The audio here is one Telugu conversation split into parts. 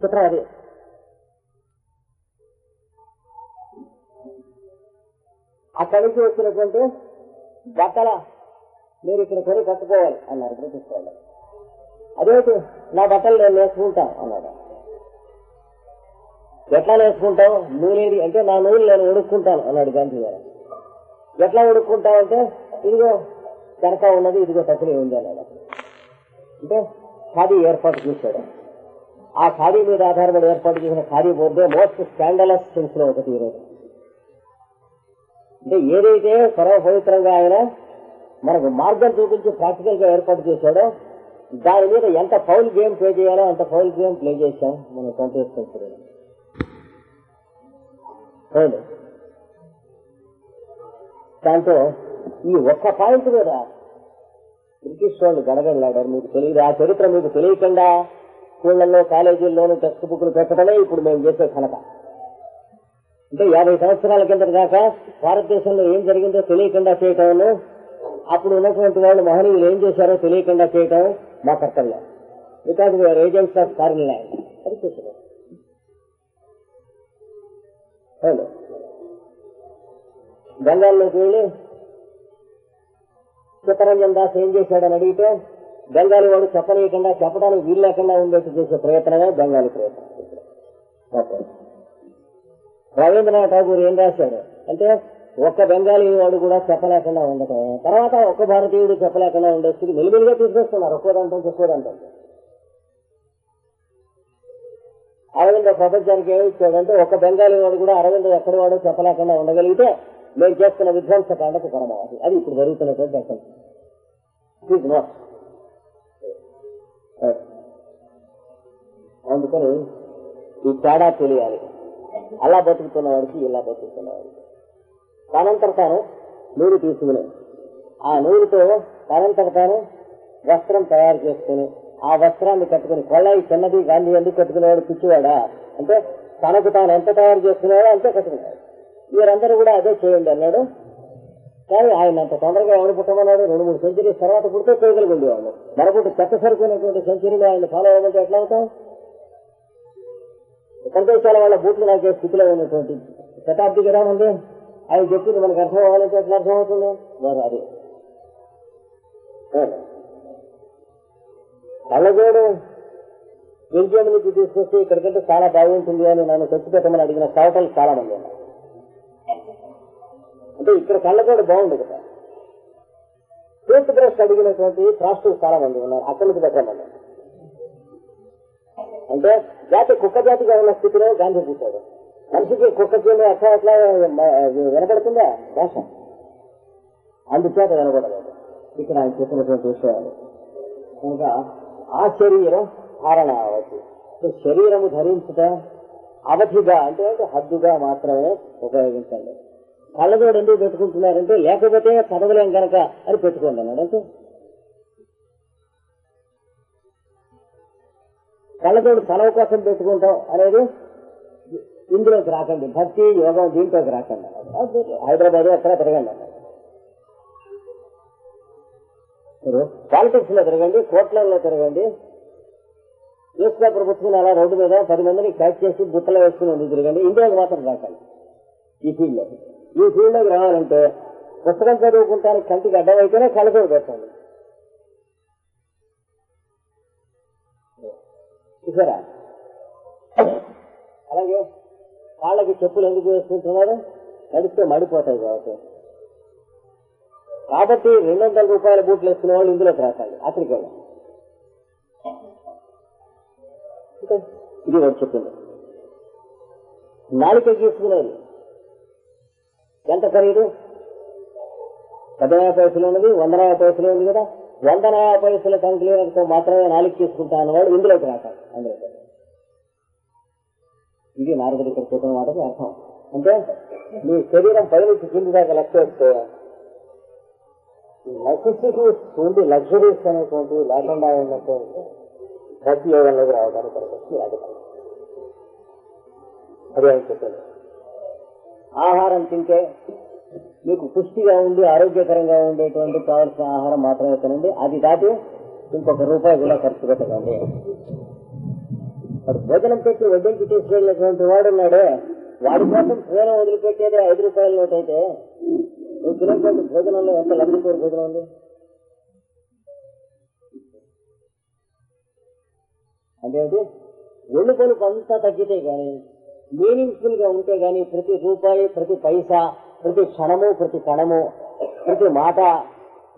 Otra అది అక్కడి నుంచి వచ్చినటువంటి బట్టల మీరు ఇక్కడ కొని కట్టుకోవాలి అన్నారు బ్రిటిష్ వాళ్ళు అదేంటి నా బట్టలు నేను నేర్చుకుంటాను అన్నాడు ఎట్లా నేర్చుకుంటావు నూనెది అంటే నా నూనె నేను ఉడుక్కుంటాను అన్నాడు గాంధీ గారు ఎట్లా ఉడుక్కుంటావు అంటే ఇదిగో కనక ఉన్నది ఇదిగో తక్కువ ఉంది అన్నాడు అంటే అది ఏర్పాటు చేశాడు ఆ ఖాదీ మీద ఆధారపడి ఏర్పాటు చేసిన ఖాదీ బోర్డే మోస్ట్ స్కాండలస్ థింగ్స్లో ఒకటి ఈరోజు. అంటే ఏదైతే సర్వ పవిత్రంగా ఆయన మనకు మార్గం చూపించి ప్రాక్టికల్గా ఏర్పాటు చేశాడో దాని మీద ఎంత ఫౌల్ గేమ్ ప్లే చేయాలో అంత ఫౌల్ గేమ్ ప్లే చేశాం మనం ట్వంటీ సెంచరీ దాంతో ఈ ఒక్క పాయింట్ మీద బ్రిటిష్ వాళ్ళు గడగడలాడారు. మీకు తెలియదు ఆ చరిత్ర మీకు తెలియకుండా స్కూళ్ళలో కాలేజీల్లోనూ టెక్స్ట్ బుక్లు పెట్టడమే ఇప్పుడు మేము చేసే కనుక అంటే యాభై సంవత్సరాల కింద దాకా భారతదేశంలో ఏం జరిగిందో తెలియకుండా చేయటం అప్పుడు ఉన్నటువంటి వాళ్ళు మహనీయులు ఏం చేశారో తెలియకుండా చేయటం మా కర్తవ్యం. Because we are agents of foreign land అది చేశారు బెంగాల్లోకి వెళ్ళి చిత్తరంజన్ దాస్ ఏం చేశాడని అడిగితే బెంగాలీ వాడు చెప్పనీయకుండా చెప్పడానికి వీలు లేకుండా ఉండేట్టు చేసే ప్రయత్నమే బెంగాలీ ప్రయత్నం. రవీంద్రనాథ్ ఠాగూర్ ఏం రాశాడు? అంటే ఒక్క బెంగాలీ వాడు కూడా చెప్పలేకుండా ఉండటం. తర్వాత ఒక్క భారతీయుడు చెప్పలేకుండా ఉండే స్థితి మెలిమెలిగా తీసుకొస్తున్నారు ఒక్కోదంటే ఒక్కోదంటే అరవింద ప్రపంచానికి ఏమి ఇచ్చాడంటే ఒక బెంగాలీ వాడు కూడా అరవింద ఎక్కడి వాడు చెప్పలేకుండా ఉండగలిగితే మేము చేస్తున్న విధ్వంస కాండకు పరమావధి. అది ఇప్పుడు జరుగుతున్నటువంటి అసలు అందుకని ఈ తేడా తెలియాలి. అలా బతుకుతున్న వాడికి ఇలా బతుకుతున్న వాడికి. తనంతట తాను నూరు తీసుకుని ఆ నూరుతో తనంతట తాను వస్త్రం తయారు చేసుకుని ఆ వస్త్రాన్ని కట్టుకుని కొళ్ళాయి చిన్నది గాంధీ ఎందుకు కట్టుకునేవాడు పిచ్చివాడా? అంటే తనకు తాను ఎంత తయారు చేసుకునేవాడో అంతే కట్టుకున్నాడు మీరందరూ కూడా అదే చేయండి అన్నాడు కానీ ఆయన అంత తొందరగా ఎవరు పుట్టమన్నాడు? రెండు మూడు సెంచరీస్ తర్వాత పుడితే చేయగలిగి ఉండేవాళ్ళు మరొకటి చెత్త సరుకునేటువంటి సెంచరీలో ఆయన ఫాలో అవ్వమంటే ఎట్లా అవుతాం? ఇతర దేశాల వాళ్ళ బూట్లు నాకే స్థితిలో ఉన్నటువంటి శతాబ్ది కదా ఉంది ఆయన చెప్పింది మనకు అర్థం అవ్వాలంటే ఎట్లా అర్థం అవుతుంది? మరి అది. కళ్ళజోడు బెల్జియం నుంచి తీసుకొస్తే ఇక్కడికంటే చాలా బాగుంటుంది అని నన్ను తెచ్చి పెట్టమని అడిగిన కావటలు చాలా మంది ఉన్నారు. అంటే ఇక్కడ కళ్ళజోడు బాగుంది కదా. టూత్ బ్రష్ అడిగినటువంటి రాష్ట్రులు చాలా మంది ఉన్నారు. అక్కడికి నుంచి అంటే జాతి కుక్క జాతిగా ఉన్న స్థితిలో గాంధీ చూశాడు మనిషికి కుక్కకి అట్లా అట్లా వినపడుతుందా? భాష అందుచేత వినపడలేదు. ఇక్కడ ఆయన చెప్పినటువంటి విషయాలు. కనుక ఆ శరీరం ధారణ అవధి శరీరము ధరించుట అవధిగా అంటే హద్దుగా మాత్రమే ఉపయోగించండి. కళ్ళజోడు ఎందుకు పెట్టుకుంటున్నారంటే లేకపోతే చదవలేం కనుక అని పెట్టుకోండి అన్నాడు అంటే కళ్ళజోడు సెలవు కోసం పెట్టుకుంటాం అనేది ఇందులోకి రాకండి భక్తి యోగం దీంట్లోకి రాకండి అన్నాడు. హైదరాబాద్ ఎక్కడ తిరగండి అన్నాడు. పాలిటిక్స్లో తిరగండి కోట్లలో తిరగండి. న్యూస్ పేపర్ పుచ్చుకుని అలా రోడ్డు మీద పది మందిని క్యాచ్ చేసి బుట్టలో వేసుకుని ఉంది తిరగండి. ఇండియాకి మాత్రం రాకండి. ఈ ఫీల్డ్లో ఈ ఫీల్డ్లోకి రావాలంటే పుస్తకం చదువుకుంటానికి కంటికి అడ్డమైతేనే కళ్ళజోడు పెట్టండి చూసారా? అలాగే కాళ్ళకి చెప్పులు ఎందుకు వేసుకుంటున్నారు? నడిస్తే మడిపోతాయి కాబట్టి. కాబట్టి రెండు వందల రూపాయల బూట్లు వేసుకునే వాళ్ళు ఇందులోకి రాకాలి అక్కడికి వెళ్ళాలి ఇది వాడు చెప్పింది. నాలుక గీసుకునేది. ఎంత ఖరీదు? పెద్ద పైసలు ఉన్నది వందనయా పైసలు ఉంది కదా. వందనయా పైసల కంక్లీనర్తో మాత్రమే నాలుగు తీసుకుంటా అన్నవాడు ఇందులోకి రాకాలి అందులో ఇది నారదుడు ఇక్కడ చెప్పిన మాటకి అర్థం. అంటే మీ శరీరం పైనుంచి కింది దాకా లెక్క వేస్తే నెసెసిటీస్ ఉండి లగ్జరీస్ అనేటువంటి లేకుండా ఉన్నటువంటి భక్తి యోగంలోకి రావడానికి కొరకు అధికం అదే ఆయన చెప్పాడు. ఆహారం తింటే మీకు పుష్టిగా ఉండి ఆరోగ్యకరంగా ఉండేటువంటి కావలసిన ఆహారం మాత్రమే తినండి. అది దాటి ఇంకొక రూపాయి కూడా ఖర్చు పెట్టకండి. మరి భోజనం పెట్టి వడ్డించి తీసుకెళ్ళినటువంటి వాడు ఉన్నాడే. వాడి కోసం ప్రేమ వదిలిపెట్టేది ఐదు రూపాయల నోట్ అయితే నువ్వు తినేటువంటి భోజనంలో ఎంత లబ్ధికూరు భోజనం ఉంది అంటే ఒళ్ళు పలుకు అంతా తగ్గితే కానీ మీనింగ్ఫుల్గా ఉంటే గాని ప్రతి రూపాయి ప్రతి పైసా ప్రతి క్షణము ప్రతి కణము ప్రతి మాట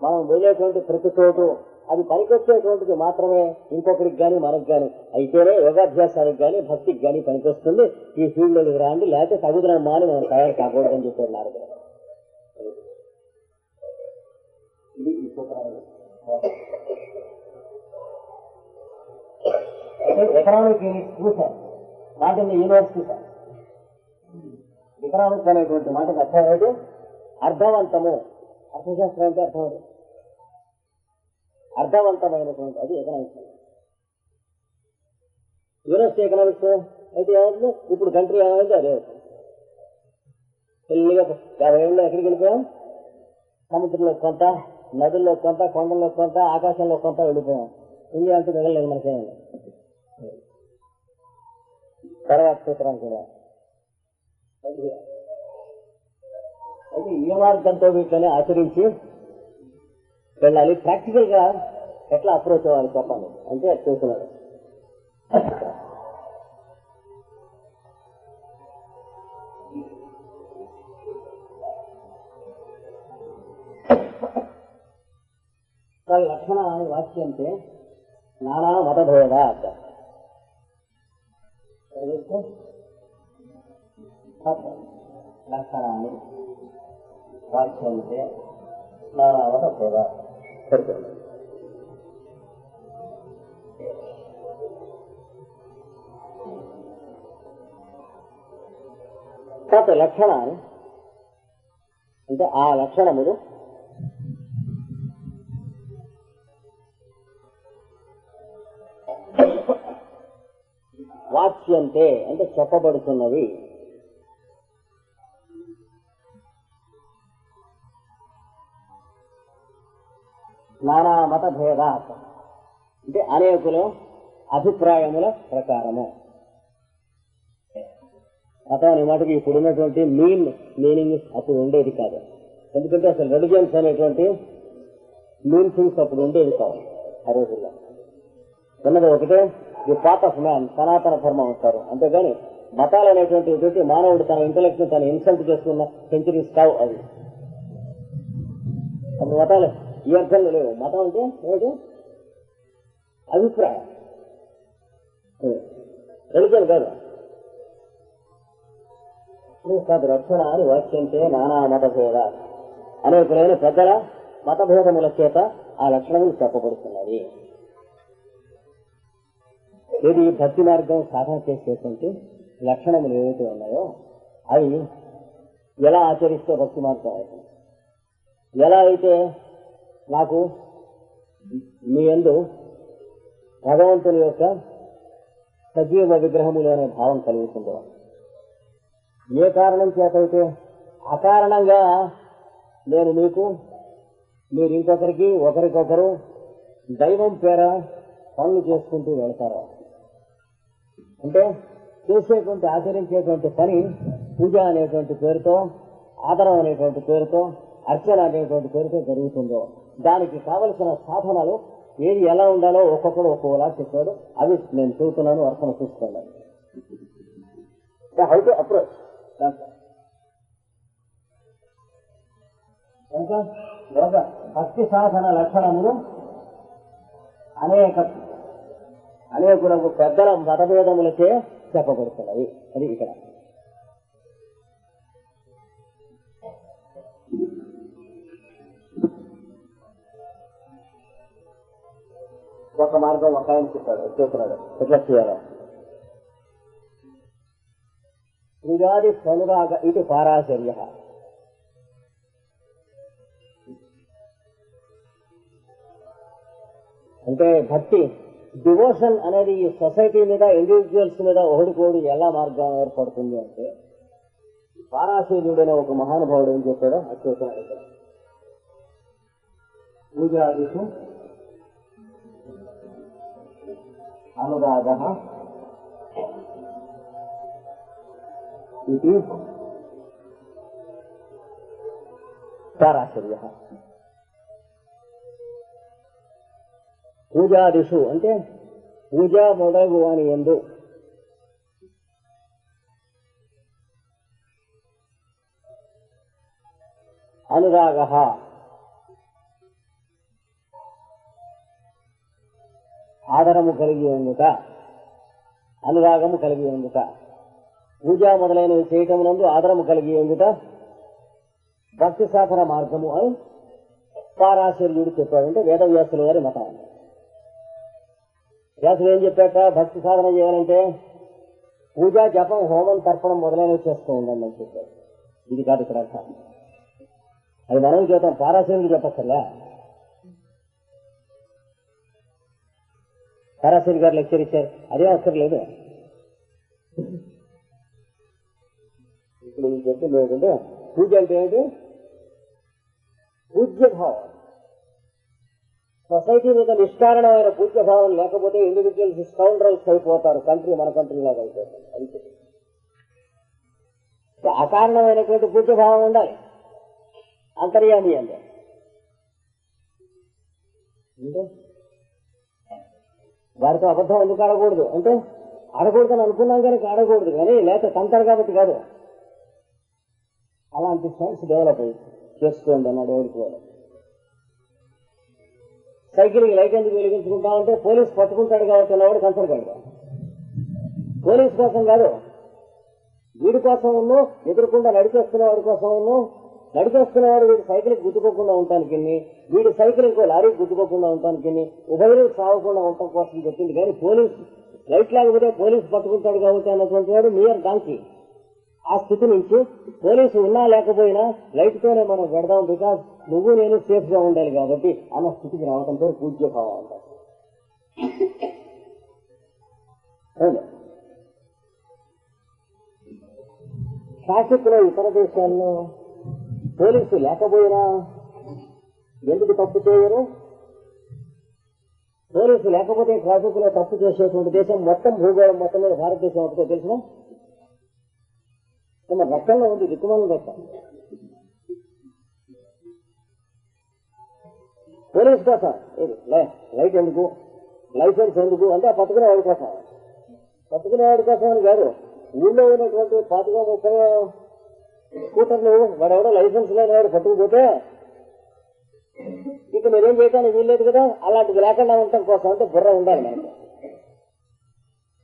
మనం వెళ్ళేటువంటి ప్రతి చోటు అది పనికొచ్చేటువంటిది మాత్రమే ఇంకొకరికి కానీ మనకు కానీ అయితేనే యోగాభ్యాసానికి కానీ భక్తికి కానీ పనికొస్తుంది. ఈ ఫీల్డ్ రాండి లేకపోతే తగుదనమ్మా మాని మనం తయారు కాకూడదని చెప్పారు నారదుడు ఎకనామిక్ యూనిట్ చూశాను నాట్ ఇన్ యూనివర్సిటీ ఎకనామిక్స్ అనేటువంటి మాటకు అర్థం ఏంటి? అర్థవంతము. అర్థశాస్త్రం అంటే అర్థం ఏంటి? అర్థవంతమైనటువంటి అది ఎకనామిక్స్ యూనివర్సిటీ ఎకనామిక్స్ అయితే ఏమవుతుంది? ఇప్పుడు కంట్రీ ఏమైంది? అదే అవుతుంది. పెళ్ళిగా యాభై ఏళ్ళు ఎక్కడికి వెళ్ళిపోయాం? సముద్రంలో కొంత నదుల్లో కొంత కొండల్లో కొంత ఆకాశంలో కొంత వెళ్ళిపోయాం. ఇండియా అంతా తగలేదు మనకేమైనా తర్వాత సూత్రం కూడా. అయితే ఏ మార్గంతో వీటిని ఆచరించి వెళ్ళాలి? ప్రాక్టికల్గా ఎట్లా అప్రోచ్ అవ్వాలి చెప్పాలి అంటే అది చూస్తున్నాడు లక్షణ వాక్యంటే నానా మతభేద అంటారు. అర్థ లక్షణాన్ని వాక్యంతే నానా మతభేద సరిపోయింది తత్ లక్షణాన్ని అంటే ఆ లక్షణములు వాచ్యంతే అంటే చెప్పబడుతున్నవి నానా మత భేద అంటే అనేకుల అభిప్రాయముల ప్రకారము. అతని మటుకు మాటకి ఇప్పుడున్నటువంటి మీన్ మీనింగ్ అప్పుడు ఉండేది కాదు. ఎందుకంటే అసలు రెలిజియన్స్ అనేటువంటి మీన్ థింగ్స్ అప్పుడు ఉండేది కాదు ఆ రోజుల్లో. ఉన్నది ఒకటే ది పార్ట్ ఆఫ్ మ్యాన్ సనాతన ధర్మం అంటారు. అంతేగాని మతాలు అనేటువంటి మానవుడు తన ఇంటలెక్ట్ తను ఇన్సల్ట్ చేసుకున్న సెంచరీస్ కావు అవి అప్పుడు మతాలు ఈ అర్థంలో లేవు. మతం అంటే ఏమిటి? అభిప్రాయం. రెలిజన్ కాదు. కాదు రక్షణ అని వాక్యంటే నానా మతభేద అనేకులైన పెద్దల మతభేదముల చేత ఆ లక్షణములు చెప్పబడుతున్నది ఇది భక్తి మార్గం సాధన చేసేటువంటి లక్షణములు ఏవైతే ఉన్నాయో అవి ఎలా ఆచరిస్తే భక్తి మార్గం అవుతుంది? ఎలా అయితే నాకు మీ ఎందు భగవంతుని యొక్క సజీవ విగ్రహములు అనే భావం కలుగుతుందో ఏ కారణం చేతైతే అకారణంగా నేను మీకు మీరు ఇంకొకరికి ఒకరికొకరు దైవం పేర పనులు చేసుకుంటూ వెళ్తారు అంటే చేసేటువంటి ఆచరించేటువంటి పని పూజ అనేటువంటి పేరుతో ఆదరం అనేటువంటి పేరుతో అర్చన అనేటువంటి పేరుతో జరుగుతుందో దానికి కావలసిన సాధనాలు ఏది ఎలా ఉండాలో ఒక్కొక్కడు ఒక్కోలా చెప్పాడు. అవి నేను చూస్తున్నాను అర్థం చూసుకోండి. హౌ టు అప్రోచ్ భక్తి సాధన లక్షణములు అనేక అనేకులకు పెద్దల మతభేదములచే చెప్పబడుతున్నవి అది ఇక్కడ. ఒక మార్గం ఒక ఆయన చెప్పాడు చూస్తున్నాడు. ఎట్లా చేయాలో? త్రిగాది సనురాగ ఇది పారాచర్య అంటే భక్తి డివోషన్ అనేది ఈ సొసైటీ మీద ఇండివిజువల్స్ మీద ఓడిపోడు ఎలా మార్గం ఏర్పడుతుంది అంటే పారాశీలుడైన ఒక మహానుభావుడు ఏం చెప్పాడో అత్యుత్తరాడు పూజాదిషు అనురాగ ఇది పారాశర్య. పూజాదిషు అంటే పూజ మొదలగు అని ఎందు. అనురాగ. ఆదరము కలిగి ఉండుట అనురాగము కలిగి ఉండుట. పూజ మొదలైనవి చేయటం నందు ఆదరము కలిగి ఉండుట భక్తి సాధన మార్గము అని పారాశర్యుడు చెప్పాడంటే వేదవ్యాసుల వారి మతం. వ్యాసులు ఏం చెప్పాక భక్తి సాధన చేయాలంటే పూజ జపం హోమం తర్పణం మొదలైనవి చేస్తూ ఉండండి అని చెప్పారు ఇది కాదు ఇక్కడ అర్థం. అది మనం చేద్దాం పారాశరుడు చెప్పక్కర్లా? పారాశరి గారు లెక్చర్ ఇచ్చారు. అదే అక్కర్లేదు ఇప్పుడు చెప్పింది ఏంటంటే పూజ అంటే ఏంటి? పూజ్య భావం సొసైటీ మీద నిష్కారణమైన పూజ్య భావం లేకపోతే ఇండివిజువల్స్ స్కౌండ్రల్స్ అయిపోతారు. కంట్రీ మన కంట్రీ లాగా అయిపోతారు అది అకారణమైనటువంటి పూజ్య భావం ఉండాలి. అంతర్యామి అంటే. అంటే? వారితో అబద్ధం ఎందుకు ఆడకూడదు? అంటే ఆడకూడదని అనుకున్నాం కనుక ఆడకూడదు కానీ లేకపోతే తంటారు కాబట్టి కాదు. అలాంటి సైన్స్ డెవలప్ అయ్యి చేసుకోండి అన్నాడు ఎవరికి వాడు. సైకిల్ లైట్ ఎందుకు వెలిగించుకుంటామంటే పోలీస్ పట్టుకుంటాడు కాబట్టి అన్నవాడు కన్సర్ కాడు పోలీస్ కోసం కాదు వీడి కోసం ఉన్ను ఎదురుకుండా నడిచేస్తున్న వాడి కోసం ఉన్ను. నడిచేస్తున్నవాడు వీడి సైకిల్ గుద్దుకోకుండా ఉండటానికి వీడి సైకిల్ ఇంకో లారీకి గుద్దుకోకుండా ఉండటానికి ఉభయలు సాగకుండా ఉండటం కోసం చెప్పింది కానీ పోలీస్ లైట్ లేకపోతే పోలీస్ పట్టుకుంటాడు కాబట్టి అన్నటువంటి వాడు నియర్ డాంకీ. ఆ స్థితి నుంచి పోలీసు ఉన్నా లేకపోయినా లైట్ తోనే మనం పెడదాం బికాస్ నువ్వు నేను సేఫ్గా ఉండాలి కాబట్టి అన్న స్థితికి రావటం పేరు పూజ్య భావం అంటారు ట్రాఫిక్లో ఇతర దేశాల్లో పోలీసు లేకపోయినా ఎందుకు తప్పు చేయరు? పోలీసు లేకపోతే ట్రాఫిక్లో తప్పు చేసేటువంటి దేశం మొత్తం భూగోళం మొత్తం భారతదేశం ఒకటో తెలిసిన? మన రక్తంలో ఉంది దిక్కుమాల రక్తం పోలీస్ కోసం లైట్ ఎందుకు? లైసెన్స్ ఎందుకు? అంటే ఆ పట్టుకునేవాడి కోసం. పట్టుకునేవాడి కోసం అని కాదు. ఊళ్ళో ఉన్నటువంటి పాతగా ముప్పై స్కూటర్లు వాడెవడో లైసెన్స్ లేని వాడు పట్టుకుపోతే ఇక మీరేం చేయడానికి వీల్లేదు కదా? అలాంటిది లేకుండా ఉండటం కోసం అంటే బుర్ర ఉండాలి మనకి.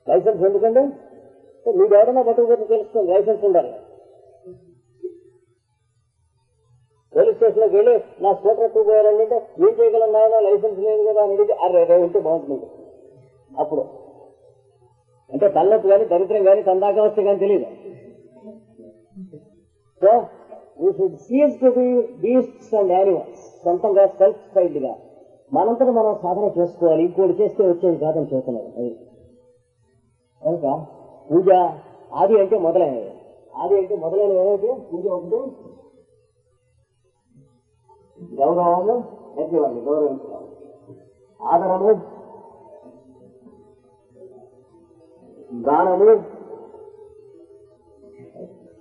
లైసెన్స్ ఎందుకంటే మీరు ఎవరైనా పట్టుకుపోతే తెలుసుకుని లైసెన్స్ ఉండాలి. పోలీస్ స్టేషన్లోకి వెళ్ళి నా స్కూటర్ ఎత్తుకుపోయారండి ఏం చేయగలను నాయన? లైసెన్స్ లేదు కదా అని అడిగితే అరే రే ఉంటే బాగుంటుంది. అప్పుడు. అంటే తల్లొప్పు కానీ దరిద్రం కానీ తందాక వస్తే కానీ తెలియదు. So we should cease to be beasts and animals సొంతంగా సెల్ఫ్ సైడ్గా మనంతట మనం సాధన చేసుకోవాలి. ఇంకోటి చేస్తే వచ్చేది కాదని చెబుతున్నారు కనుక పూజ ఆది అంటే మొదలైనది ఆది అంటే మొదలైనవి ఏమైతే పూజ ఒకటి గౌరవము ఎగ్గివ్వండి గౌరవించడం ఆదరము దానము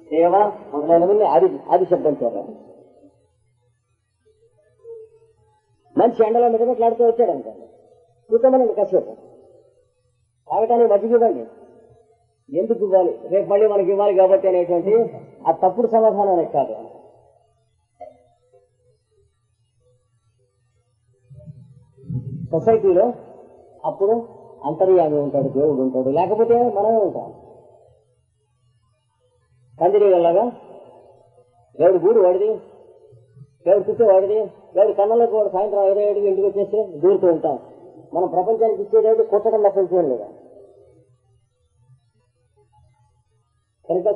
సేవ మొదలైనవన్నీ ఆది ఆది శబ్దం చేరాలి మంచి ఎండలో మిటమిట్లాడుతూ వచ్చాడు అనుకోండి కూర్చోమనండి కాసేపు తాగటానికి మజ్జిగ ఇవ్వండి ఎందుకు ఇవ్వాలి? రేపు మళ్ళీ మనకి ఇవ్వాలి కాబట్టి అనేటువంటి ఆ తప్పుడు సమాధానానికి కాదు. సొసైటీలో అప్పుడు అంతర్యామి ఉంటాడు దేవుడు ఉంటాడు లేకపోతే మనమే ఉంటాం. కందిరి వెళ్ళగా దేవుడు గూడు వాడిది? దేవుడు చుట్టూ వాడిది? దేవుడు కన్నులకు వాడు సాయంత్రం ఐదు ఏడుకి ఇంటికి వచ్చేస్తే దూరుతూ ఉంటాం. మనం ప్రపంచానికి ఇచ్చేదేమిటి? కొట్టడం తప్ప ఇంకేం కనుక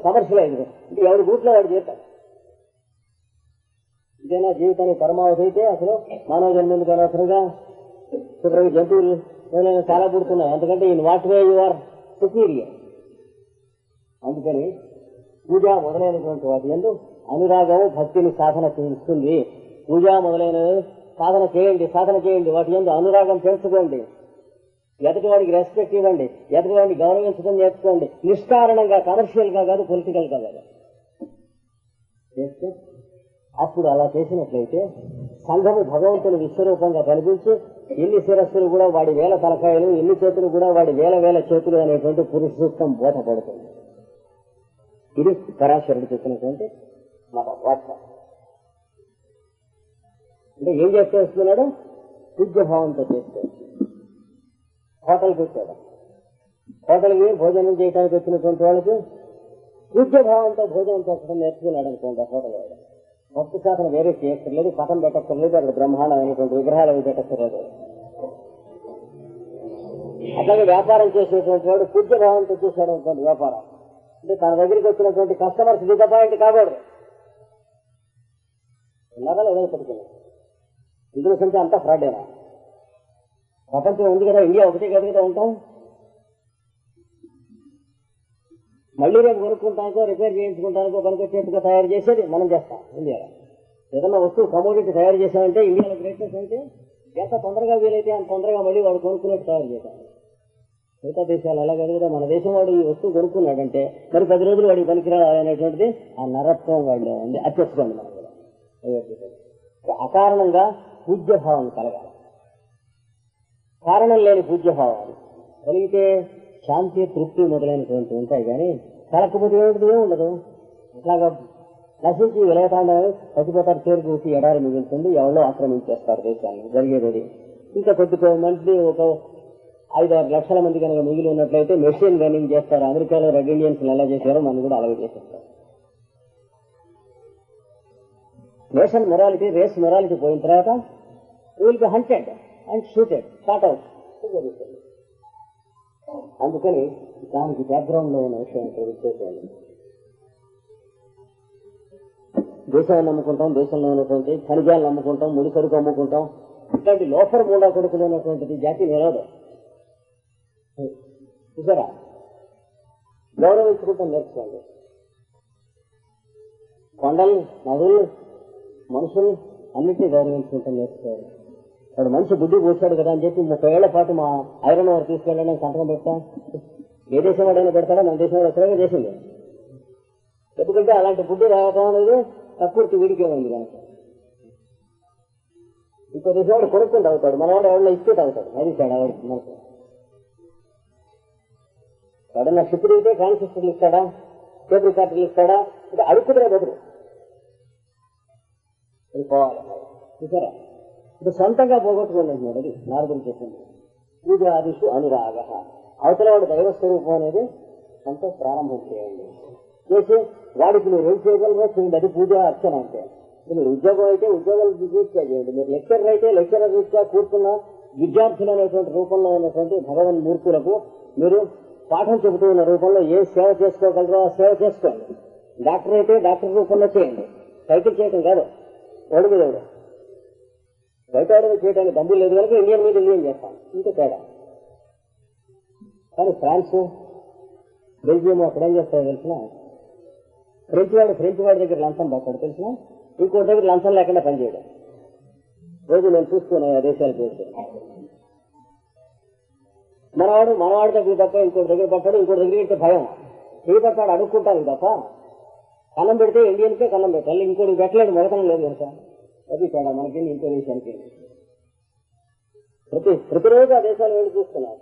అయింది అంటే ఎవరి గూట్లో వాడు చేస్తాడు. ఇదైనా జీవితానికి పరమావధి అయితే అసలు మానవ జన్మకు అనవసరంగా? శుభ్రంగా జంతువులు ఏమైనా చాలా పుడుతున్నాయి. ఎందుకంటే in what way you are superior. అందుకని పూజ మొదలైనటువంటి వాటి ఎందు అనురాగం భక్తిని సాధన చేస్తుంది పూజ మొదలైనవి సాధన చేయండి సాధన చేయండి. వాటి ఎందు అనురాగం పెంచుకోండి. ఎదుటివాడికి రెస్పెక్ట్ ఇవ్వండి ఎదుటివాడిని గౌరవించడం నేర్చుకోండి. నిష్కారణంగా కమర్షియల్గా కాదు పొలిటికల్గా కాదు. చేస్తే అప్పుడు అలా చేసినట్లయితే సంఘము భగవంతుని విశ్వరూపంగా కనిపించి ఎన్ని శిరస్సులు కూడా వాడి వేల తలకాయలు ఎన్ని చేతులు కూడా వాడి వేల వేల చేతులు అనేటువంటి పురుష సూక్తం బోధపడుతుంది. ఇది పరాశరుడు చెప్పినటువంటి మన అంటే ఏం చేస్తే వస్తున్నాడు? పూజ్యభావంతో చేస్తే హోటల్కి వచ్చాడు హోటల్కి భోజనం చేయడానికి వచ్చినటువంటి వాళ్ళకి పూజ్యభావంతో భోజనం పెట్టడం నేర్చుకున్నాడు అనుకోండి హోటల్ వాడు. భక్తి శాతం వేరే చేయక్కర్లేదు పటం పెట్టక్కర్లేదు అక్కడ బ్రహ్మాండమైనటువంటి విగ్రహాలు అవి పెట్టక్కర్లేదు. అట్లాగే వ్యాపారం చేసేటువంటి వాడు పూజ్యభావంతో చేశాడు అనుకోండి వ్యాపారం. అంటే తన దగ్గరికి వచ్చినటువంటి కస్టమర్స్ డిసప్పాయింట్ కాకూడదు. ఉన్నారా లేదా ఇప్పటికీ ఇందులో సంఖ్య అంతా ఫ్రాడేనా ప్రపంచం ఉంది కదా ఇండియా ఒకటే కదా కదా ఉంటాం మళ్ళీ రేపు కొనుక్కుంటానికో రిపేర్ చేయించుకుంటానికో పనికొచ్చేట్టుగా తయారు చేసేది మనం చేస్తాం ఇండియాలో. ఏదన్నా వస్తువు కమోడిటీ తయారు చేసామంటే ఇండియాలో గ్రేట్నెస్ అంటే ఎంత తొందరగా వీలైతే అంత తొందరగా మళ్ళీ వాడు కొనుక్కునేట్టు తయారు చేశారు మిగతా దేశాలు అలా కాదు కదా మన దేశం వాడు ఈ వస్తువు కొనుక్కున్నాడంటే మరి పది రోజులు వాడికి పనికిరానేటువంటిది ఆ నరత్వం వాళ్ళు ఉంది. అది తెచ్చుకోండి మనం కూడా. అకారణంగా పూజ్యభావం కలగాలి. కారణం లేని పూజ్యభావాలు. కలిగితే శాంతి తృప్తి మొదలైనటువంటి ఉంటాయి కానీ కలకపోతే ఏమిటి? ఉండదు. అట్లాగా నశించి విలయతాండవి పసిపోతారు చేరు ఎడారి మిగులుతుంది ఎవరో ఆక్రమించేస్తారు దేశాన్ని. జరిగేది ఇంకా కొద్ది మంది ఒక ఐదు ఆరు లక్షల మంది కనుక మిగిలి ఉన్నట్లయితే మెషిన్ రన్నింగ్ చేస్తారు. అమెరికాలో రెడ్ ఇండియన్స్ ఎలా చేశారో మనం కూడా అలాగే చేసేస్తారు. నేషన్ మొరాలిటీ రేస్ మొరాలిటీ పోయిన తర్వాత వీళ్ళకి be hunted and shooted shot out జరుగుతుంది అందుకని దానికి బ్యాక్గ్రౌండ్లో ఉన్న విషయం తెలిసేసేయాలి దేశాన్ని నమ్ముకుంటాం దేశంలో ఉన్నటువంటి ఖనిజాలు నమ్ముకుంటాం ముడి సరుకు అమ్ముకుంటాం. ఇట్లాంటి లోఫర్ మూడా కొడుకులు జాతి నిరోధం చూసారా? గౌరవించుకుంటాం నేర్చుకోండి. కొండలు నదులు మనుషులు అన్నిటినీ గౌరవించుకుంటాం నేర్చుకోవాలి వాడు మంచి బుద్ధి పోసాడు కదా అని చెప్పి ముప్పై ఏళ్ళ పాటు మా ఐరన్ వారు తీసుకెళ్ళడం సంతకం పెట్టా. ఏ దేశం వాడైనా పెడతాడో? మన దేశం వాడు ఎక్కడైనా చేసింది ఎందుకంటే అలాంటి బుద్ధి రావటం అనేది ప్రకృతి వీడికే ఉంది కనుక ఇంకో దేశం వాడు కొనుక్కుని అవుతాడు మన వాడు ఎవరైనా ఇస్తే తాగుతాడు. అది తేడా వాడికి మనకు ఎవడన్నా షిప్ దిగితే ట్రాన్సిస్టర్లు ఇస్తాడా? కేబుల్ కార్టర్లు ఇస్తాడా? ఇది అడుక్కునే బదులు అది పోవాలి. చూసారా? ఇప్పుడు సొంతంగా పోగొట్టుకోండి అంటున్నాడు అది నారదుడు చెప్పింది పూజాదిషు అనురాగ. అవతల వాడు దైవ స్వరూపం అనేది సొంత ప్రారంభం చేయండి. చేసి వాడికి మీరు ఏం చేయగలరో చేయండి అది పూజ అర్చన అంటే. మీరు ఉద్యోగం అయితే ఉద్యోగాలు రీత్యా చేయండి. మీరు లెక్చరర్ అయితే లెక్చరర్ రీత్యా కూర్చున్న విద్యార్థులు అనేటువంటి రూపంలో ఉన్నటువంటి భగవన్ మూర్తులకు మీరు పాఠం చెబుతూ ఉన్న రూపంలో ఏ సేవ చేసుకోగలరో ఆ సేవ చేసుకోండి. డాక్టర్ అయితే డాక్టర్ రూపంలో చేయండి. సైకిల్ చేయటం కాదు. ఒడుగు బయట చేయడానికి డబ్బులు లేదు కనుక ఇండియన్ మీద ఇండియన్ చేస్తాను ఇంకో తేడా. కానీ ఫ్రాన్స్ బెల్జియం అక్కడ ఏం చేస్తాయో తెలిసిన ఫ్రెంచ్ వాడు ఫ్రెంచ్ వాడి దగ్గర లంచం పడతాడు తెలిసిన ఇంకో దగ్గర లంచం లేకుండా పనిచేయడం రోజు నేను చూసుకున్నాను ఆ దేశాలకు వెళ్తే మనవాడు మనవాడి దగ్గర తప్ప ఇంకోటి దగ్గర పట్టాడు ఇంకోటి దగ్గర ఇంటే భయం. చేయి పట్టాడు అడుక్కుంటాను తప్ప కన్నం పెడితే ఇండియన్కే కన్నం పెట్టాలి. ఇంకోటి పెట్టలేదు మొదటం లేదు కనుక. అది తేడా మనకి ఇంటోనేషియాకి ప్రతి ప్రతిరోజు ఆ దేశాలు వెళ్ళి చూస్తున్నారు?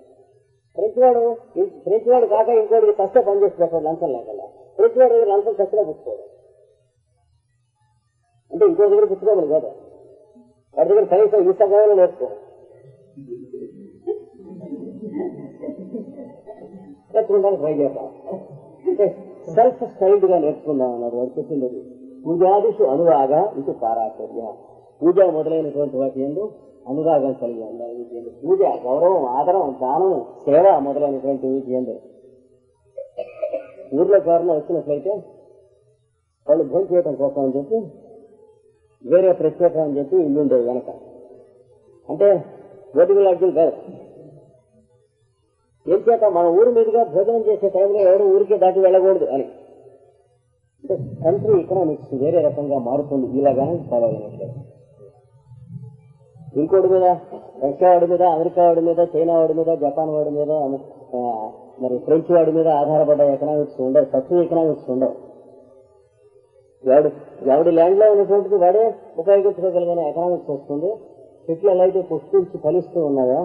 ఫ్రెంచ్ వాడు ఫ్రెంచ్ వాడు కాక ఇంకోటి కష్ట పని పెట్టాడు లంచం లేకుండా ఫ్రెంచ్ వాడు లంచం ఖచ్చితంగా పుచ్చుకోడు. అంటే ఇంకో దగ్గర పుచ్చుకోమని కాదు. వాడి దగ్గర కనీసం ఈ సగంలో నేర్చుకో. నేర్చుకుంటానికి ట్రై చేద్దాం. సెల్ఫ్ స్టైల్డ్గా నేర్చుకుందాం అన్నారు వాడు చెప్పింది పూజాదిషు అనురాగ ఇది పారాచర్య పూజ మొదలైనటువంటి వాటి ఎందు అనురాగం కలిగి ఉండాలి. వీటి పూజ గౌరవం ఆదరం దానం సేవ మొదలైనటువంటి వీటి ఎందు. ఊర్లో ఎవరైనా వచ్చినట్లయితే వాళ్ళు భోజనం చేయడం కోసం అని చెప్పి వేరే ప్రత్యేకం అని చెప్పి ఇల్లు ఉండేది వెనక. అంటే ఓటింగ్ లాడ్జింగ్ కాదు. ఏం చేత మన ఊరి మీదుగా భోజనం చేసే టైంలో ఎవరు ఊరికే దాటి వెళ్ళకూడదు అని. అంటే కంట్రీ ఎకనామిక్స్ వేరే రకంగా మారుతుంది. ఇలాగానే ఫాలో అయినట్లేదు ఇంకోటి మీద రష్యా వాడి మీద అమెరికా వాడి మీద చైనా వాడి మీద జపాన్ వాడి మీద మరి ఫ్రెంచ్ వాడి మీద ఆధారపడ్డ ఎకనామిక్స్ ఉండవు. తక్కువ ఎకనామిక్స్ ఉండవు. ఎవడు ఎవడి ల్యాండ్లో ఉన్నటువంటిది వాడే ఉపయోగించుకోగలిగిన ఎకనామిక్స్ వస్తుంది. చెట్లు ఎలా అయితే పుష్పించి ఫలిస్తూ ఉన్నాయో?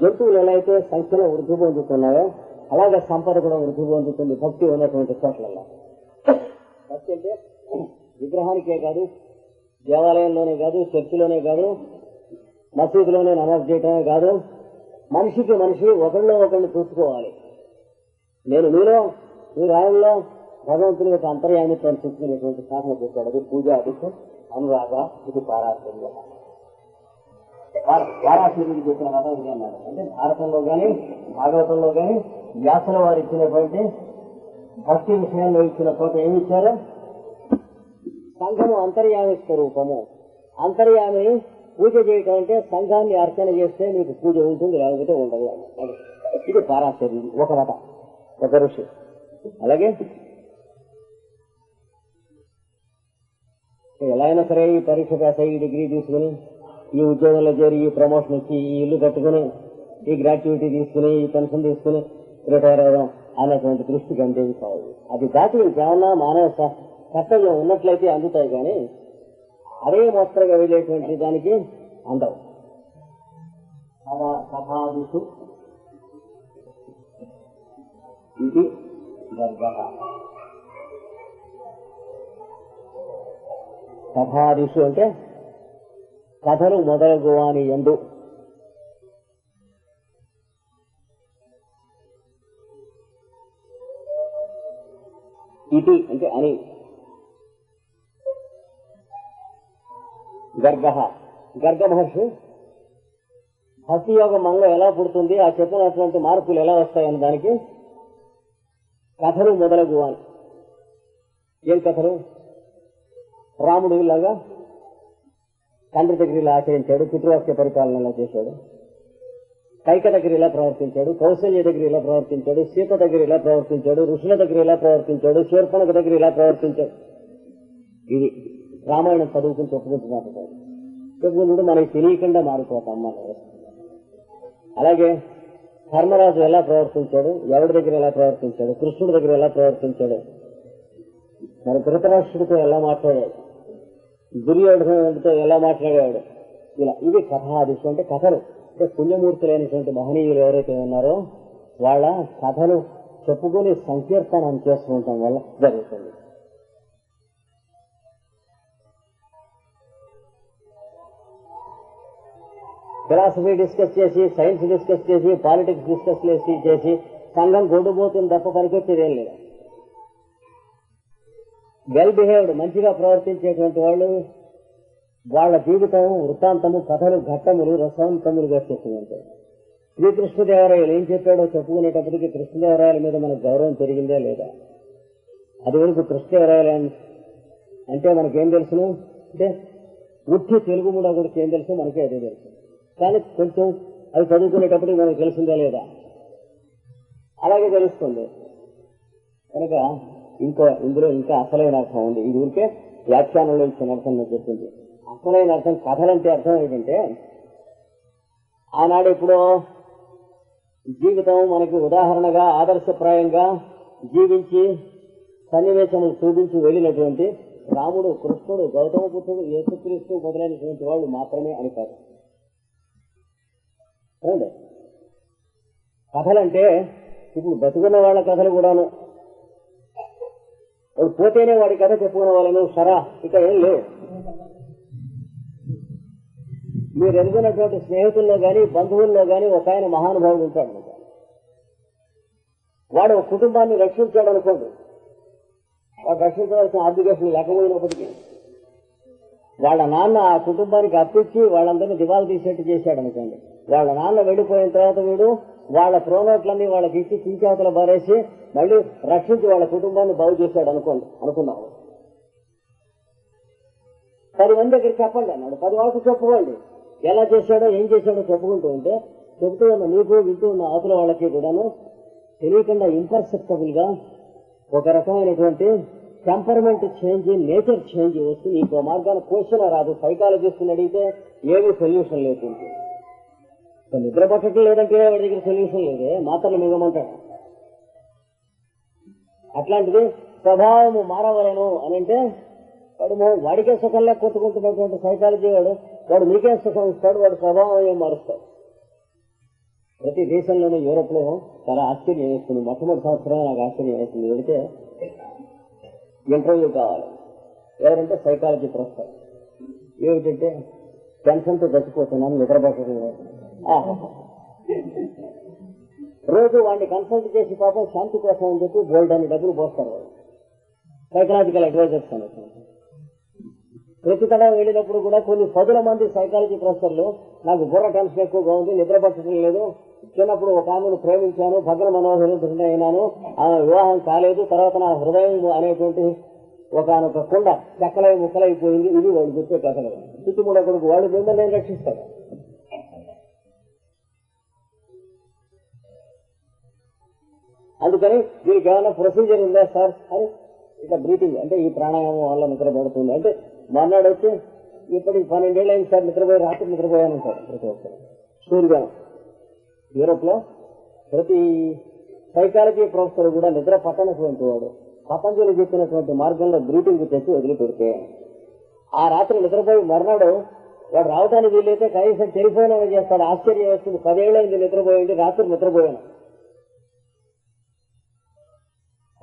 జంతువులు ఎలా అయితే సంఖ్యలో వృద్ధి పొందుతున్నాయో అలాగే సంపద కూడా వృద్ధి పొందుతుంది భక్తి ఉన్నటువంటి చోట్లలో భక్తి అంటే విగ్రహానికే కాదు దేవాలయంలోనే కాదు చర్చిలోనే కాదు మసీదులోనే నమాజ్ చేయటమే కాదు మనిషికి మనిషి ఒకళ్ళు ఒకళ్ళు చూసుకోవాలి. నేను మీలో మీ రాయంలో భగవంతుని యొక్క అంతర్యామిత్వాన్ని చూసుకునేటువంటి సాధన చేశాడు. అది పూజ అధికం అనురాగ ఇది పారాశర్య పారాశర్యుడు చెప్పిన మాట ఇది అన్నారు అంటే భారతంలో కానీ భాగవతంలో కానీ వ్యాసుల వారు ఇచ్చినటువంటి భక్తి విషయంలో ఇచ్చిన చోట ఏమి ఇచ్చారు? సంఘము అంతర్యామి స్వరూపము. అంతర్యామి పూజ చేయటం అంటే సంఘాన్ని అర్చన చేస్తే మీకు పూజ ఉంటుంది లేకపోతే ఉండదు. ఇది పారాశర్యం ఒక మత ఒక ఋషి. అలాగే? ఎలా అయినా సరే ఈ పరీక్ష పాస్ అయ్యి ఈ డిగ్రీ తీసుకుని ఈ ఉద్యోగంలో చేరి ఈ ప్రమోషన్ వచ్చి ఈ ఇల్లు కట్టుకుని ఈ గ్రాట్యుటీ తీసుకుని ఈ పెన్షన్ తీసుకుని రిటైర్ అవ్వడం అనేటువంటి దృష్టికి అందేవి కావు అది దాటి ఇంకేమన్నా మానవ స- కర్తవ్యం ఉన్నట్లయితే అందుతాయి కానీ అదే మోస్తరుగా వెళ్ళేటువంటి దానికి అందవు. సభాదిషు. ఇది గర్భ సభాదిషు అంటే కథలు మొదలగు అని ఎందు. ఇది అంటే అని. గర్గ గర్గ మహర్షి భక్తి యోగం మనలో ఎలా పుడుతుంది ఆ చెప్పినటువంటి మార్పులు ఎలా వస్తాయని దానికి కథలు మొదలగు అని. ఏం కథలు? రాముడు ఇలాగా తండ్రి దగ్గర ఇలా ఆచరించాడు పితృవాక్య పరిపాలన ఇలా చేశాడు. కైక దగ్గర ఇలా ప్రవర్తించాడు కౌశల్య దగ్గర ఇలా ప్రవర్తించాడు సీత దగ్గర ఇలా ప్రవర్తించాడు ఋషుల దగ్గర ఇలా ప్రవర్తించాడు శూర్పణక దగ్గర ఇలా ప్రవర్తించాడు. ఇది రామాయణం చదువుకుని చెప్పుకుంటున్నారు చెప్పుకుంటుంటే మనకి తెలియకుండా మారిపోతాం మనం. అలాగే ధర్మరాజు ఎలా ప్రవర్తించాడు ఎవరి దగ్గర ఎలా ప్రవర్తించాడు కృష్ణుడి దగ్గర ఎలా ప్రవర్తించాడు? మన ధృతరాష్ట్రుడితో ఎలా మాట్లాడాడు? దుర్యోధనుడితో ఎలా మాట్లాడాడు? ఇలా. ఇవి కథాదిశ అంటే కథలు. అంటే పుణ్యమూర్తులైనటువంటి మహనీయులు ఎవరైతే ఉన్నారో వాళ్ళ కథలు చెప్పుకొని సంకీర్తనం చేసుకుంటాం వల్ల జరుగుతుంది. ఫిలాసఫీ డిస్కస్ చేసి సైన్స్ డిస్కస్ చేసి పాలిటిక్స్ డిస్కస్ చేసి చేసి సంఘం గొడ్డుపోతుంది తప్ప పనికొచ్చేది లేదు. వెల్ బిహేవ్డ్ మంచిగా ప్రవర్తించేటువంటి వాళ్ళు వాళ్ళ జీవితం వృత్తాంతము కథలు ఘట్టములు రసవంతములుగా చెప్పుకుంటారు శ్రీకృష్ణదేవరాయలు ఏం చెప్పాడో చెప్పుకునేటప్పటికి కృష్ణదేవరాయల మీద మనకు గౌరవం పెరిగిందే లేదా? అది వరకు కృష్ణదేవరాయలు అంటే మనకేం తెలుసును అంటే ఉట్టి తెలుగు కూడా కూడా ఏం తెలుసు? మనకే అదే తెలుసు. కానీ కొంచెం అది చదువుకునేటప్పటికి మనకు తెలిసిందా లేదా? అలాగే తెలుస్తుంది. కనుక ఇంకో ఇందులో ఇంకా అసలైన అర్థం ఉంది. ఇది ఊరికే వ్యాఖ్యానంలో ఇచ్చిన అర్థం నేను చెప్పింది అసలైన అర్థం కథలంటే అర్థం ఏంటంటే ఆనాడు ఎప్పుడో జీవితం మనకి ఉదాహరణగా ఆదర్శప్రాయంగా జీవించి సన్నివేశములు చూపించి వెళ్ళినటువంటి రాముడు కృష్ణుడు గౌతమ బుద్ధుడు యేసుక్రీస్తు మొదలైనటువంటి వాళ్ళు మాత్రమే అని కాదు కథలంటే ఇప్పుడు బతుకున్న వాళ్ళ కథలు కూడాను. వాడు పోతేనే వాడి కథ చెప్పుకునే వాళ్ళను సరా ఇక ఏం లేవు మీరు ఎదుగున్నటువంటి స్నేహితుల్లో గాని బంధువుల్లో గాని ఒక ఆయన మహానుభావుడు ఉంటాడు అనమాట. వాడు ఒక కుటుంబాన్ని రక్షించాడు అనుకోండి. వాడు రక్షించవలసిన ఆబ్లిగేషన్ లేకపోయినప్పటికీ వాళ్ళ నాన్న ఆ కుటుంబానికి అప్పించి వాళ్ళందరినీ దివాలు తీసేట్టు చేశాడు అనుకోండి. వాళ్ళ నాన్న వెళ్ళిపోయిన తర్వాత వీడు వాళ్ళ ప్రోనోట్లన్నీ వాళ్ళకి ఇచ్చి చించాతలు బారేసి మళ్ళీ రక్షించి వాళ్ళ కుటుంబాన్ని బాగు చేశాడు అనుకోండి. అనుకున్నాం పది మంది దగ్గర చెప్పండి అన్నాడు. పది వాళ్ళకి చెప్పుకోండి ఎలా చేశాడో ఏం చేశాడో చెప్పుకుంటూ ఉంటే చెబుతూ ఉన్న నీకు వింటూ ఉన్న అవతల వాళ్ళకి కూడాను తెలియకుండా ఇంపర్సెప్టబుల్గా ఒక రకమైనటువంటి టెంపర్మెంట్ చేంజ్ నేచర్ చేంజ్ వస్తుంది ఇంకో మార్గాలు క్వశ్చన్ రాదు. సైకాలజిస్ట్ అడిగితే ఏమీ సొల్యూషన్ లేదు నిద్ర పట్టడం లేదంటే వాడి దగ్గర సొల్యూషన్ లేదే మాత్రలు మిగమంటాడు అట్లాంటిది స్వభావము మారవలను అని అంటే వాడు వాడికే సుఖంలో కొట్టుకుంటున్నటువంటి సైకాలజీ వాడు వాడు మీకే సుఖం ఇస్తాడు వాడు స్వభావం ఏం మారుస్తాడు? ప్రతి దేశంలోనూ యూరోప్లో చాలా ఆశ్చర్యం వేస్తుంది. మొట్టమొదటి సంవత్సరం నాకు ఆశ్చర్యం వేస్తుంది. వెళితే ఇంటర్వ్యూ కావాలి. ఎవరంటే సైకాలజీ ప్రొఫెసర్. ఏమిటంటే టెన్షన్తో చచ్చిపోతున్నాను నిద్రపోతుంది రోజు వాడిని కన్సల్ట్ చేసి పాపం శాంతి కోసం అని చెప్పి బోల్డ్ అని డబ్బులు పోస్తారు. వాళ్ళు సైకలాజికల్ అడ్వైజర్స్ అని ప్రతి వెళ్ళినప్పుడు కూడా కొన్ని పదుల మంది సైకాలజీ ప్రొఫెసర్లు నాకు బుర్ర టెన్షన్ ఎక్కువగా ఉంది నిద్ర లేదు. చిన్నప్పుడు ఒక ఆమెను ప్రేమించాను భగ్న మనోహరం అయినాను. ఆమె వివాహం కాలేదు తర్వాత నా హృదయం అనేటువంటి ఒకనొక కుండ చెక్కలై ముక్కలైపోయింది ఇది వాళ్ళు చెప్పే కథలు. చుట్టుముడ కొడుకు వాళ్ళు మిమ్మల్ని నేను రక్షిస్తాడు అందుకని దీనికి ఏమైనా ప్రొసీజర్ ఉందా సార్? అని ఇట్లా బ్రీతింగ్ అంటే ఈ ప్రాణాయామం వల్ల నిద్ర పడుతుంది. అంటే మర్నాడు వచ్చి ఇప్పటికి పన్నెండేళ్ళు అయింది సార్ నిద్రపోయి రాత్రి నిద్రపోయాను సార్ ప్రతి ఒక్కరు. సూర్యగానం యూరోప్లో ప్రతి సైకాలజీ ప్రొఫెసర్ కూడా నిద్ర పట్టనటువంటి వాడు. పతంజలి చెప్పినటువంటి మార్గంలో బ్రీతింగ్ చేసి వదిలిపెడితే ఆ రాత్రి నిద్రపోయి మర్నాడు వాడు రావడానికి వీలైతే కనీసం టెలిఫోన్ అయినా చేస్తాడు. ఆశ్చర్యం వేస్తుంది. పదేళ్ళైంది నిద్రపోయింది రాత్రి నిద్రపోయాను.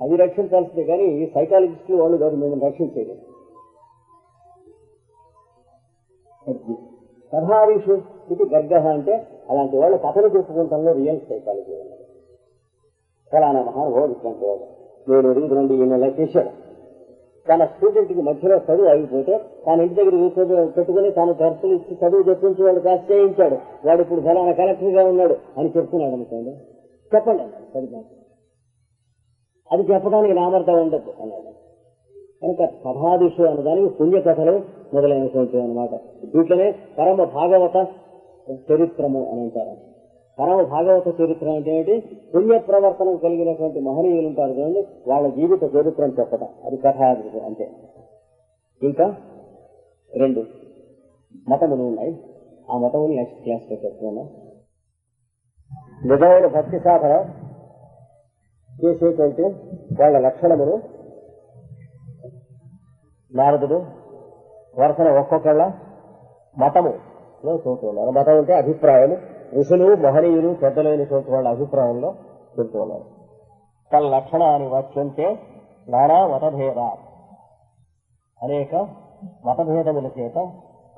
అది రక్షించాల్సిందే కానీ సైకాలజిస్టులు వాళ్ళు కాదు మిమ్మల్ని రక్షించేది. సభారీషు ఇది గర్గహ అంటే అలాంటి వాళ్ళు కథలు చెప్పుకుంటాంలో రియల్ సైకాలజీ ఉన్నది ఫలానా మహానుభావుడు ఇట్లాంటి వాడు నేను ఎదుగు ఈయన ఇలా చేశాడు. తన స్టూడెంట్కి మధ్యలో చదువు అయిపోతే తన ఇంటి దగ్గర కూర్చొని పెట్టుకుని తన ఖర్చులు ఇచ్చి చదువు చెప్పించి వాడు కాస్త వాడు ఇప్పుడు ఫలానా కలెక్టర్గా ఉన్నాడు అని చెప్తున్నాడు అనుకోండి. చెప్పండి అన్నాడు. సరిగ్గా. అది చెప్పడానికి నామర్థం ఉండదు అన్నాడు. కనుక కథాదిషు అన్నదానికి పుణ్యకథలు మొదలైనటువంటి అనమాట వీటిలోనే పరమ భాగవత చరిత్రము అని అంటారు. పరమ భాగవత చరిత్ర అంటే ఏంటి? పుణ్య ప్రవర్తనం కలిగినటువంటి మహనీయులు ఉంటారు చూడండి. వాళ్ళ జీవిత చరిత్రం చెప్పడం అది కథాదిషు అంటే. ఇంకా రెండు మతములు ఉన్నాయి. ఆ మతములు నెక్స్ట్ క్లాస్లో నిజమైన భక్తి సాధన చేసేటువంటి వాళ్ళ లక్షణములు నారదుడు వరుసన ఒక్కొక్కళ్ళ మతము లో చూస్తూ ఉన్నారు. మతం అంటే అభిప్రాయం ఋషులు మహనీయులు పెద్దలైనటువంటి వాళ్ళ అభిప్రాయంలో చెబుతూ ఉన్నారు. తన లక్షణాన్ని వచ్చంటే నానా మతభేద అనేక మతభేదముల చేత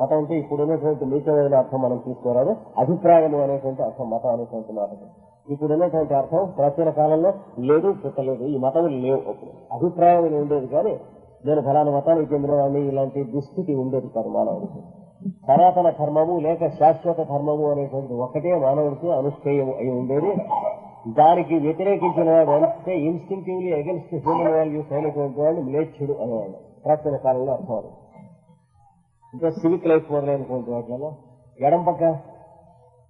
మతం అంటే ఇప్పుడు ఉన్నటువంటి నీచమైన అర్థం మనం తీసుకోరాదు. అభిప్రాయము అనేటువంటి అర్థం మతం అనేటువంటి మాటకు. ఇప్పుడు ఉన్నటువంటి అర్థం ప్రాచీన కాలంలో లేదు పుట్టలేదు ఈ మతములు లేవు. అప్పుడు అభిప్రాయం ఉండేది కానీ నేను ఫలానా మతానికి చెందినవాడిని ఇలాంటి దుస్థితి ఉండేది కాదు మానవుడికి. సనాతన ధర్మము లేక శాశ్వత ధర్మము అనేటువంటి ఒకటే మానవుడికి అనుష్ఠేయం అయి ఉండేది. దానికి వ్యతిరేకించిన వాడు అంటే ఇన్స్టింక్టివ్లీ అగెన్స్ట్ హ్యూమన్ వాల్యూస్ అయినటువంటి వాడు మ్లేచ్ఛుడు అనేవాడు. ప్రాచీన కాలంలో అర్థం ఇంకా సివిక్ లైఫ్ మొదలైనటువంటి వాటిలో ఎడం పక్క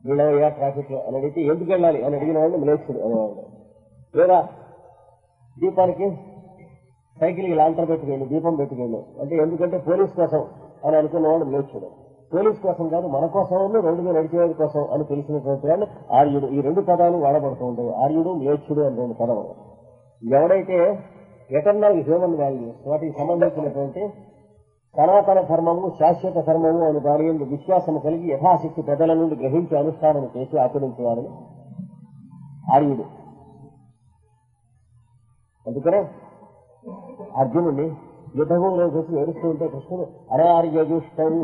వీళ్ళయ్యా ట్రాఫిక్లో అని అడిగితే ఎందుకు వెళ్ళాలి? అని అడిగిన వాళ్ళు మ్లేచ్ఛుడు అనేవాడు. లేదా దీపానికి సైకిల్కి లాంతర్ పెట్టుకెళ్ళి దీపం పెట్టుకెళ్ళి అంటే ఎందుకంటే పోలీస్ కోసం అని అనుకున్న వాడు లేచుడు పోలీస్ కోసం కాదు మన కోసం రెండు మీద నడిచేవాడి కోసం అని తెలిసినటువంటి వాడు ఆర్యుడు. ఈ రెండు పదాలు వాడబడుతూ ఉంటాయి ఆర్యుడు మ్లేచ్ఛుడు అని రెండు పదములు ఎవడైతే ఎటర్నల్ హ్యూమన్ వాల్యూస్ వాటికి సంబంధించినటువంటి సనాతన ధర్మము శాశ్వత ధర్మము అని దాని ఎందు విశ్వాసము కలిగి యథాశక్తి పెద్దల నుండి గ్రహించి అనుష్ఠానం చేసి ఆచరించేవాడని ఆర్యుడు. అందుకనే అర్జునుడిని యుద్ధభూమిలో చూసి ఏడుస్తూ ఉంటే కృష్ణుడు అనార్యజుష్టం